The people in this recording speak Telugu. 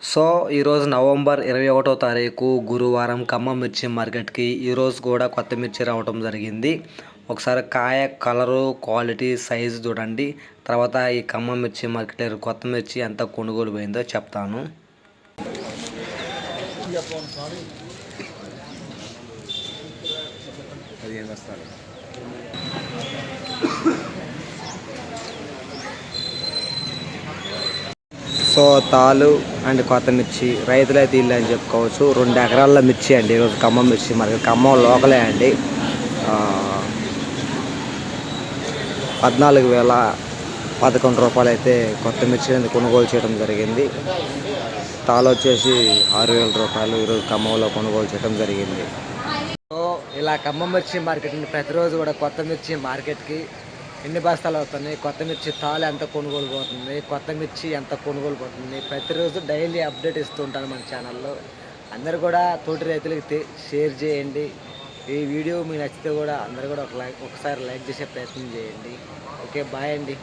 సో ఈరోజు నవంబర్ ఇరవై ఒకటో తారీఖు గురువారం ఖమ్మం మిర్చి మార్కెట్కి ఈరోజు కూడా కొత్త మిర్చి రావటం జరిగింది. ఒకసారి కాయ కలరు క్వాలిటీ సైజు చూడండి. తర్వాత ఈ ఖమ్మం మిర్చి మార్కెట్ కొత్త మిర్చి ఎంత కొనుగోలు పోయిందో చెప్తాను. సో తాలు అండ్ కొత్త మిర్చి రైతులైతే ఇల్లు అని చెప్పుకోవచ్చు. రెండు ఎకరాల మిర్చి అండి ఈరోజు ఖమ్మం మిర్చి. మార్కెట్ ఖమ్మం లోకలే అండి. పద్నాలుగు వేల పదకొండు రూపాయలు అయితే కొత్త మిర్చి అనేది కొనుగోలు చేయడం జరిగింది. తాలు వచ్చేసి ఆరు వేల రూపాయలు ఈరోజు ఖమ్మంలో కొనుగోలు చేయడం జరిగింది. సో ఇలా ఖమ్మం మిర్చి మార్కెట్ నుండి ప్రతిరోజు కూడా కొత్త మిర్చి మార్కెట్కి ఎన్ని బస్తాలు అవుతున్నాయి? కొత్త మిర్చి తాలు ఎంత కొనుగోలు పోతుంది కొత్త మిర్చి ఎంత కొనుగోలు పోతుంది ప్రతిరోజు డైలీ అప్డేట్ ఇస్తూ ఉంటాను మన ఛానల్లో. అందరు కూడా తోటి రైతులకి షేర్ చేయండి. ఈ వీడియో మీకు నచ్చితే కూడా అందరు కూడా ఒక లైక్ ఒకసారి లైక్ చేసే ప్రయత్నం చేయండి. ఓకే బాయ్ అండి.